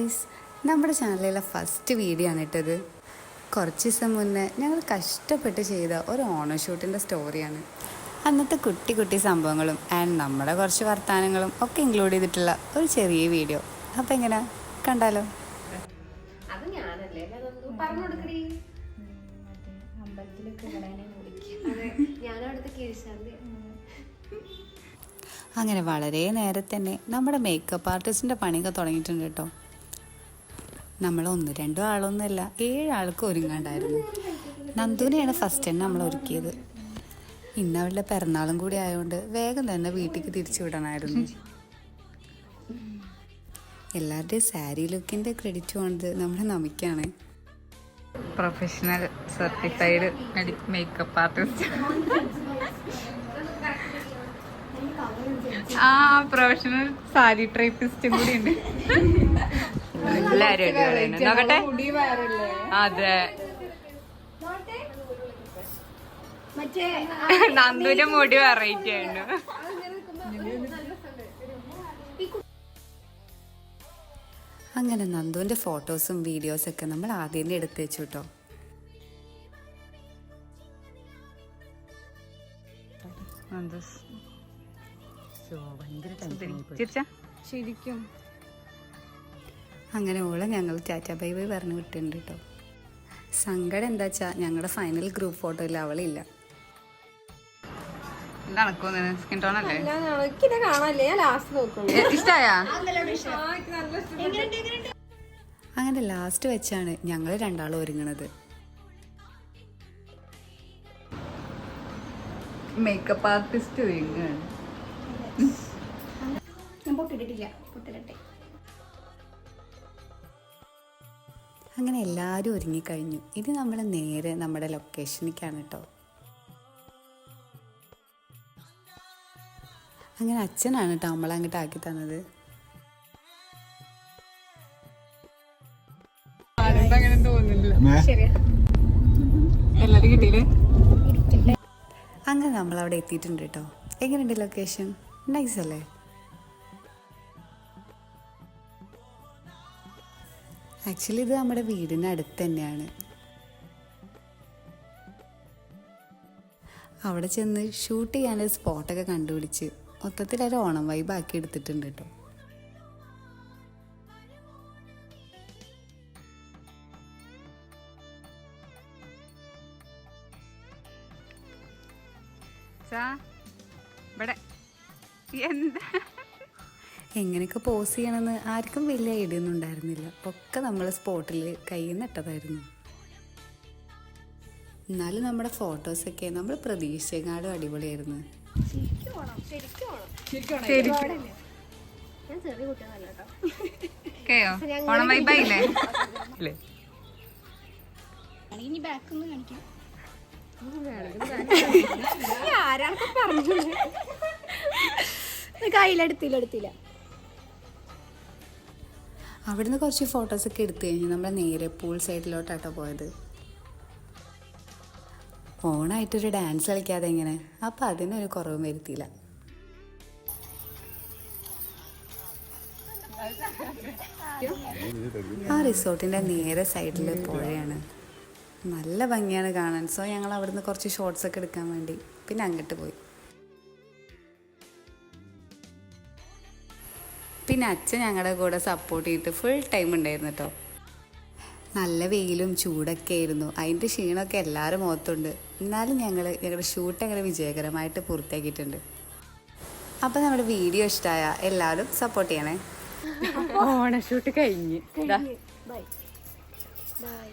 Guys നമ്മുടെ ചാനലിലെ first video ആണ് ഇട്ടത് കുറച്ച് ദിവസം മുന്നേ ഞങ്ങൾ കഷ്ടപ്പെട്ട് ചെയ്ത ഒരു ഓണോ ഷൂട്ടിന്റെ സ്റ്റോറിയാണ് അന്നത്തെ കുട്ടി കുട്ടി സംഭവങ്ങളും ആൻഡ് നമ്മുടെ കുറച്ച് വർത്തമാനങ്ങളും ഒക്കെ ഇൻക്ലൂഡ് ചെയ്തിട്ടുള്ള ഒരു ചെറിയ വീഡിയോ അപ്പം എങ്ങനെ? കണ്ടാലോ? അത് ഞാനല്ലേ? അതൊന്നും പറഞ്ഞു കൊടുക്കണേ അമ്പലത്തിലൊക്കെ കീഴ്ശാന്തി. അങ്ങനെ വളരെ നേരത്തെ തന്നെ നമ്മുടെ മേക്കപ്പ് ആർട്ടിസ്റ്റിന്റെ പണിയൊക്കെ തുടങ്ങിയിട്ടുണ്ട് കേട്ടോ. നമ്മൾ ഒന്ന് രണ്ടോ ആളൊന്നുമല്ല ഏഴാൾക്ക് ഒരുങ്ങാണ്ടായിരുന്നു. നന്ദുവിനെയാണ് ഫസ്റ്റ് തന്നെ നമ്മൾ ഒരുക്കിയത്. ഇന്ന് അവളുടെ പിറന്നാളും കൂടി ആയതുകൊണ്ട് വേഗം തന്നെ വീട്ടിലേക്ക് തിരിച്ചു വിടണമായിരുന്നു എല്ലാവരുടെയും സാരി ലുക്കിന്റെ ക്രെഡിറ്റ് പോണത് നമ്മുടെ നമിക്കാണ്. പ്രൊഫഷണൽ സർട്ടിഫൈഡ് മേക്കപ്പ് ആർട്ടിസ്റ്റ് ആ പ്രൊഫഷണൽ സാരി ട്രൈപ്പിസ്റ്റും കൂടി ഉണ്ട്. എല്ലാരും അടിപൊളിയാണ് നോക്കട്ടെ. അതെ. നന്ദുവിന്റെ മുടി വെറൈറ്റി ആയിരുന്നു. അങ്ങനെ നന്ദുവിന്റെ ഫോട്ടോസും വീഡിയോസൊക്കെ നമ്മൾ ആദ്യം തന്നെ എടുത്തു വെച്ചു കേട്ടോ ചിരിച്ച? ശരിക്കും. അങ്ങനെ ഓളെ ഞങ്ങൾ ടാറ്റ ബൈ ബൈ പറഞ്ഞു വിട്ടിട്ടുണ്ട് കേട്ടോ. സങ്കടം എന്താ വെച്ചാൽ ഞങ്ങളുടെ ഫൈനൽ ഗ്രൂപ്പ് ഫോട്ടോയിൽ അവളില്ല അങ്ങനെ ലാസ്റ്റ് വെച്ചാണ് ഞങ്ങൾ രണ്ടാളും ഒരുങ്ങണത്. Makeup artist ഒരുങ്ങാണ്. ഞാൻ പൊട്ടിട്ടിട്ടില്ല. പൊട്ടിട്ടെ അങ്ങനെ എല്ലാവരും ഒരുങ്ങിക്കഴിഞ്ഞു. ഇനി നമ്മൾ നേരെ നമ്മുടെ ലൊക്കേഷനിലേക്കാണ് കേട്ടോ അങ്ങനെ അച്ഛനാണ് കേട്ടോ നമ്മളെ അങ്ങോട്ട് ആക്കി തന്നത്. അങ്ങനെ തോന്നുന്നില്ല എല്ലാരും കിട്ടിയില്ലേ? അങ്ങനെ നമ്മൾ അവിടെ എത്തിയിട്ടുണ്ട് കേട്ടോ എങ്ങനെയുണ്ട് ലൊക്കേഷൻ നൈസ് അല്ലേ? ആക്ച്വലി ഇത് നമ്മുടെ വീടിന് അടുത്ത് തന്നെയാണ്. അവിടെ ചെന്ന് ഷൂട്ട് ചെയ്യാനൊരു സ്പോട്ടൊക്കെ കണ്ടുപിടിച്ച് മൊത്തത്തിൽ ഒരു ഓണം വൈബ് ആക്കി എടുത്തിട്ടുണ്ട് കേട്ടോ. എന്താ? എങ്ങനെയൊക്കെ പോസ് ചെയ്യണമെന്ന് ആർക്കും വലിയ ഐഡിയ ഒന്നും ഉണ്ടായിരുന്നില്ല. ഒക്കെ നമ്മൾ സ്പോട്ടിൽ കയ്യിൽ നട്ടതായിരുന്നു എന്നാലും നമ്മുടെ ഫോട്ടോസൊക്കെ നമ്മൾ പ്രതീക്ഷയെക്കാളും അടിപൊളിയായിരുന്നു. കയ്യിലെടുത്തില്ല ഓണം അവിടുന്ന് കുറച്ച് ഫോട്ടോസൊക്കെ എടുത്തു കഴിഞ്ഞ് നമ്മൾ നേരെ പൂൾ സൈഡിലോട്ടാട്ടോ പോയത്. ഓണായിട്ടൊരു ഡാൻസ് കളിക്കാതെ എങ്ങനെ അപ്പം അതിനൊരു കുറവും വരുത്തിയില്ല. ആ റിസോർട്ടിന്റെ നേരെ സൈഡിൽ പുഴയാണ്. നല്ല ഭംഗിയാണ് കാണാൻ. സോ ഞങ്ങൾ അവിടുന്ന് കുറച്ച് ഷോർട്സ് ഒക്കെ എടുക്കാൻ വേണ്ടി. പിന്നെ അങ്ങോട്ട് പോയി. പിന്നെ അച്ഛൻ ഞങ്ങളുടെ കൂടെ സപ്പോർട്ട് ചെയ്തിട്ട് ഫുൾ ടൈം ഉണ്ടായിരുന്നു കേട്ടോ നല്ല വെയിലും ചൂടൊക്കെ ആയിരുന്നു. അതിന്റെ ക്ഷീണമൊക്കെ എല്ലാവരും മുഖത്തുണ്ട്. എന്നാലും ഞങ്ങൾ ഞങ്ങളുടെ ഷൂട്ട് അങ്ങനെ വിജയകരമായിട്ട് പൂർത്തിയാക്കിയിട്ടുണ്ട്. അപ്പം നമ്മുടെ വീഡിയോ ഇഷ്ടമായ എല്ലാവരും സപ്പോർട്ട് ചെയ്യണേ. ഓണ ഷൂട്ട് കഴിഞ്ഞ്. Bye bye